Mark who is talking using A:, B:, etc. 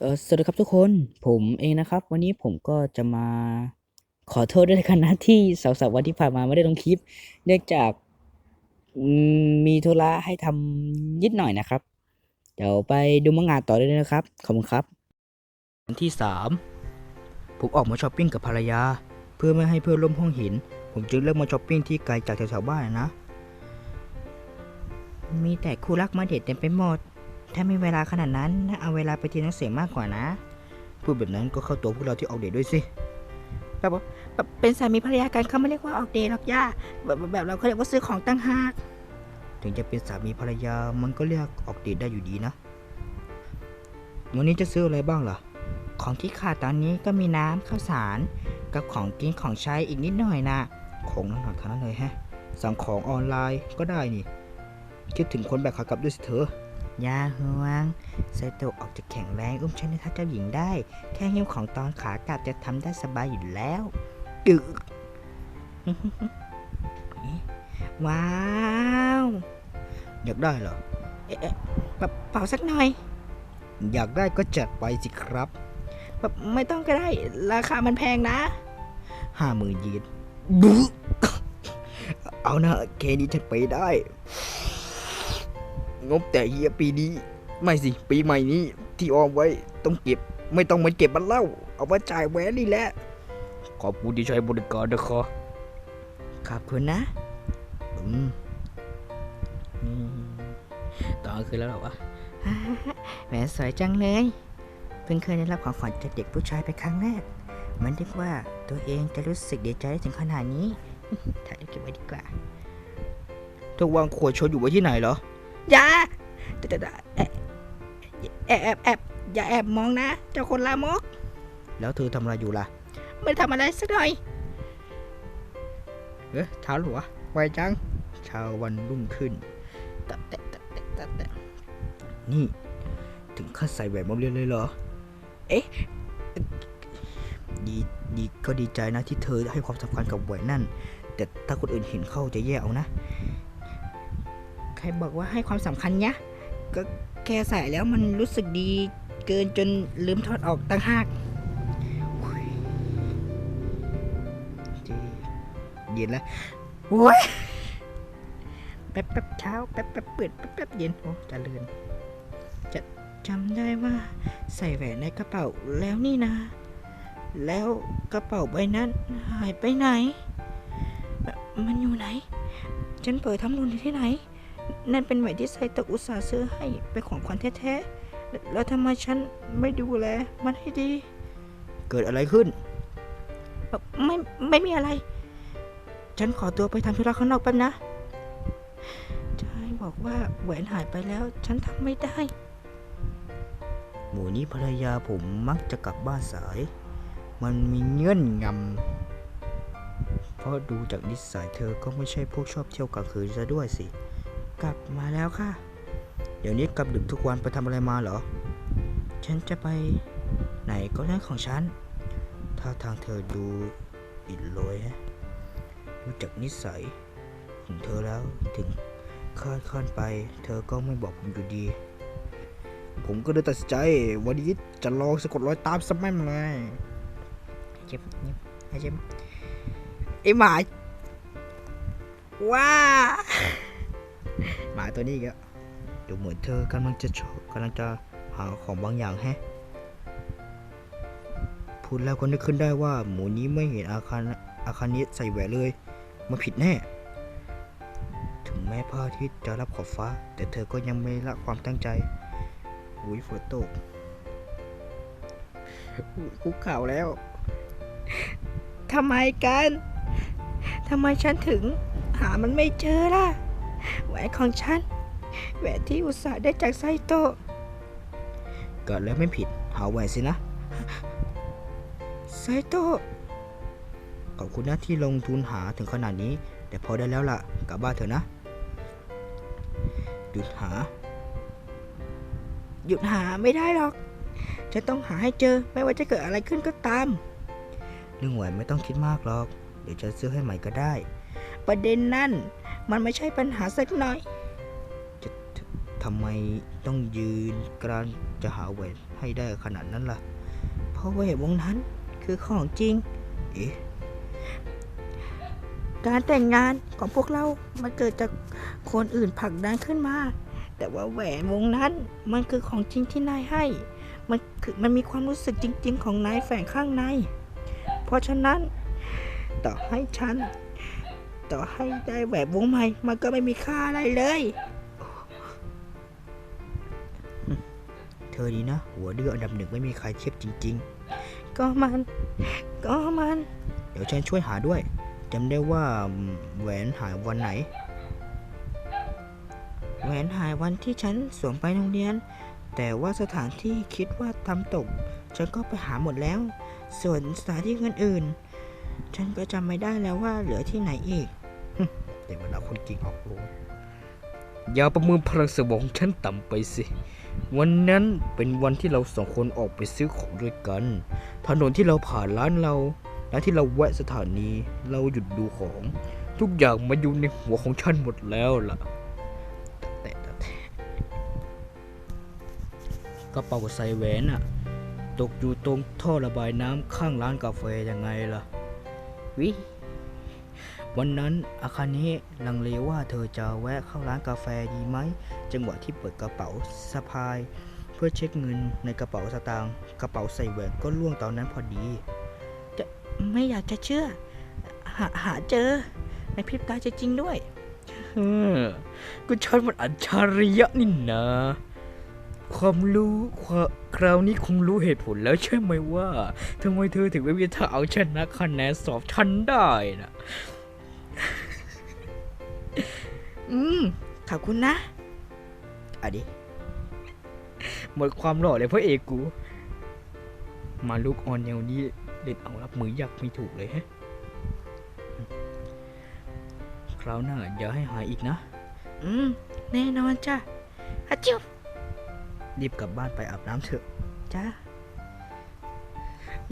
A: เออสวัสดีครับทุกคนผมเองนะครับ วันนี้ผมก็จะมาขอโทษด้วยกันนะที่เสาร์สัปวันที่ผ่านมาไม่ได้ลงคลิป เนื่องจากมีธุระให้ทำนิดหน่อยนะครับ เดี๋ยวไปดูมังงะต่อได้เลยนะครับ ขอบคุณครับ วันที่สามผมออกมาช้อปปิ้งกับภรรยา เพื่อไม่ให้เพื่อนร่วมห้องเห็น ผมจึงเลือกมาช้อปปิ้งที่ไกลจากแถวๆบ้านนะ มีแต่คู่รักมาเดทเต็มไปหมด ถ้ามีเวลาขนาดนั้นเอาเวลาไปเรียนหนังสือมากกว่านะ พูดแบบนั้นก็เข้าตัวพวกเราที่ออกเดทด้วยสิแบบว่าแบบเป็นสามีภรรยากันเขาไม่เรียกว่าออกเดทหรอกย่าแบบแบบเราเขาเรียกว่าซื้อของตั้งหากถึงจะเป็นสามีภรรยามันก็เรียกออกเดทได้อยู่ดีนะ วันนี้จะซื้ออะไรบ้างล่ะ ของที่ขาดตอนนี้ก็มีน้ำข้าวสาร กับของกินของใช้อีกนิดหน่อยนะของหนักๆทั้งนั้นเลยแฮะสั่งของออนไลน์ก็ได้นี่คิดถึงคนแบบขากลับด้วยสิเธอ อย่าห่วงไซโตออกจะแข็งแรงอุ้มฉันในทัศเจ้าหญิงได้ แค่หิ้วของตอนขากลับจะทำได้สบายอยู่แล้วดึกว้าวอยากได้เหรอเอ๊ะเอ๊ะเปล่าเป่าสักหน่อย อยากได้ก็จัดไปสิครับแบบไม่ต้องก็ได้ ราคามันแพงนะห้าหมื่นยีนบูเอานะเคนี้ฉันไปได้ งบแต่เฮียปีนี้ ไม่สิ ปีใหม่นี้ที่ออมไว้ต้องเก็บ ไม่ต้องมาเก็บมันเล่า เอามาจ่ายแหวนนี่แหละ ขอบคุณที่ใช้บริการนะครับขอบคุณนะอืมอืมตอนกลางคืนแล้วเหรอวะแหวนสวยจังเลย เพิ่งเคยได้รับของขวัญจากเด็กผู้ชายไปครั้งแรก มันนึกว่าตัวเองจะรู้สึกดีใจได้ถึงขนาดนี้ ถ่ายรูปเก็บไว้ดีกว่าทุกวางขวดโชว์อยู่ไว้ที่ไหนเหรอ อย่าแต่แต่แอบแอบแอบแอบอย่าแอบมองนะ เจ้าคนลามก แล้วเธอทำอะไรอยู่ล่ะ ไม่ทำอะไรสักหน่อย เอ๊ะเช้าหรอวะไวจังเช้าวันรุ่งขึ้นตะแตะตะแตะตะแตะนี่ ถึงขั้นใส่แหวนมาเรียนเลยเหรอ เอ๊ะดีดีก็ดีใจนะที่เธอให้ความสำคัญกับแหวนนั่น แต่ถ้าคนอื่นเห็นเข้าจะแย่เอานะใค รบอกว่าให้ความสำคัญยะ ก็แค่ใส่แล้วมันรู้สึกดีเกินจนลืมถอดออกตั้งหากเย็นแล้วโอ้ยแป๊บแป๊บเช้าแป๊บแป๊บเปิดแป๊บแป๊บเย็นโอ้จะเลือนจะจำได้ว่าใส่แหวนในกระเป๋าแล้วนี่นะ แล้วกระเป๋าใบนั้นหายไปไหน มันอยู่ไหน ฉันเปิดทำรุนอยู่ที่ไหน นั่นเป็นแหวนที่ไซโตะอุตส่าห์ซื้อให้เป็นของขวัญแท้ๆแล้วแล้วทำไมฉันไม่ดูแลมันให้ดี เกิดอะไรขึ้น ไม่ ไม่มีอะไร ฉันขอตัวไปทำธุระข้างนอกแป๊บนะใช่บอกว่าแหวนหายไปแล้ว ฉันทำไม่ได้ หมูนี้ภรรยาผมมักจะกลับบ้านสาย มันมีเงื่อนงำ เพราะดูจากนิสัยเธอก็ไม่ใช่พวกชอบเที่ยวกลางคืนซะด้วยสิ กลับมาแล้วค่ะ เดี๋ยวนี้กลับดึกทุกวันไปทำอะไรมาเหรอ ฉันจะไปไหนก็เรื่องของฉัน ถ้าทางเธอดูอิดโรยฮะดูจากนิสัยของเธอแล้วถึงคาดคันไป เธอก็ไม่บอกผมอยู่ดี ผมก็เลยตัดสินใจ วันนี้จะลองสะกดรอยตามสแมัมเลยเจ็บเจ็บเจ็บไอหมาว้าหมา ตัวนี้ก็ดูเหมือนเธอกำลังจะชอบกำลังจะหาของบางอย่างแฮะพูดแล้วก็นึกขึ้นได้ว่าหมูนี้ไม่เห็นอาคารอาคารนี้ใส่แหวนเลยมันผิดแน่ ถึงแม้พระอาทิตย์จะรับขอบฟ้า แต่เธอก็ยังไม่ละความตั้งใจอุ้ยฝนตกอุ๊ยคุกเข่าแล้วทำไมกันทำไมฉันถึงหามันไม่เจอล่ะ แหวนของฉัน แหวนที่อุตส่าห์ได้จากไซโตะเกิดแล้วไม่ผิดหาแหวนสินะ ไซโตะขอบคุณนะที่ลงทุนหาถึงขนาดนี้ แต่พอได้แล้วล่ะ กลับบ้านเถอะนะ หยุดหา หยุดหาไม่ได้หรอกจะต้องหาให้เจอ ไม่ว่าจะเกิดอะไรขึ้นก็ตาม เรื่องแหวนไม่ต้องคิดมากหรอก เดี๋ยวจะซื้อให้ใหม่ก็ได้ ประเด็นนั่น มันไม่ใช่ปัญหาสักหน่อย จะทำไมต้องยืนกรานจะหาแหวนให้ได้ขนาดนั้นล่ะ เพราะแหวนวงนั้นคือของจริง เอ๊ะ การแต่งงานของพวกเรา มันเกิดจากคนอื่นผลักดันขึ้นมา แต่ว่าแหวนวงนั้นมันคือของจริงที่นายให้ มันคือมันมีความรู้สึกจริง ๆ ของนายแฝงข้างใน เพราะฉะนั้นต่อให้ฉัน ต่อให้ได้แหวนวงใหม่มันก็ไม่มีค่าอะไรเลย เธอดีนะ หัวเรืออันดับหนึ่งไม่มีใครเทียบจริง ๆ ก็มัน ก็มัน เดี๋ยวฉันช่วยหาด้วยจำได้ว่าอืมแหวนหายวันไหน แหวนหายวันที่ฉันสวมไปโรงเรียน แต่ว่าสถานที่คิดว่าทำตก ฉันก็ไปหาหมดแล้ว ส่วนสถานที่อื่นๆฉันก็จำไม่ได้แล้วว่าเหลือที่ไหนอีก เดี๋ยวเวลาคนกิ่งออกโรง
B: อย่าประเมินพลังสมองของฉันต่ำไปสิ วันนั้นเป็นวันที่เราสองคนออกไปซื้อของด้วยกัน ถนนที่เราผ่านร้านเราร้านที่เราแวะสถานี เราหยุดดูของ ทุกอย่างมาอยู่ในหัวของฉันหมดแล้วล่ะ
A: แต่แต่แต่
B: กระเป๋าใส่แหวนอะตกอยู่ตรงท่อระบายน้ำข้างร้านกาแฟยังไงล่ะ
A: วิ
B: วันนั้น
A: อาคาเนะลังเลว่าเธอจะแวะเข้าร้านกาแฟดีไหม จังหวะที่เปิดกระเป๋าสะพาย เพื่อเช็คเงินในกระเป๋าสตางค์กระเป๋าใส่แหวนก็ล่วงตอนนั้นพอดี จะไม่อยากจะเชื่อ หาหาเจอ ในพริบตาจริงๆด้วย
B: ก็ฉันมันอัจฉริยะนี่นะ ความรู้ความคราวนี้คงรู้เหตุผลแล้วใช่ไหมว่าทำไมเธอถึงไม่มีทางเอาชนะคะแนนสอบฉันได้นะ
A: อืม ขอบคุณนะอะดิ
B: หมดความหล่อเลยพระเอกกู มาลุกออนแนวนี้เล่นเอารับมือยากไม่ถูกเลยฮะ คราวหน้าอย่าให้หายอีกนะ
A: อืม แน่นอนจ้ะอะจิ้ว
B: รีบกลับบ้านไปอาบน้ำเถอะ
A: จ้า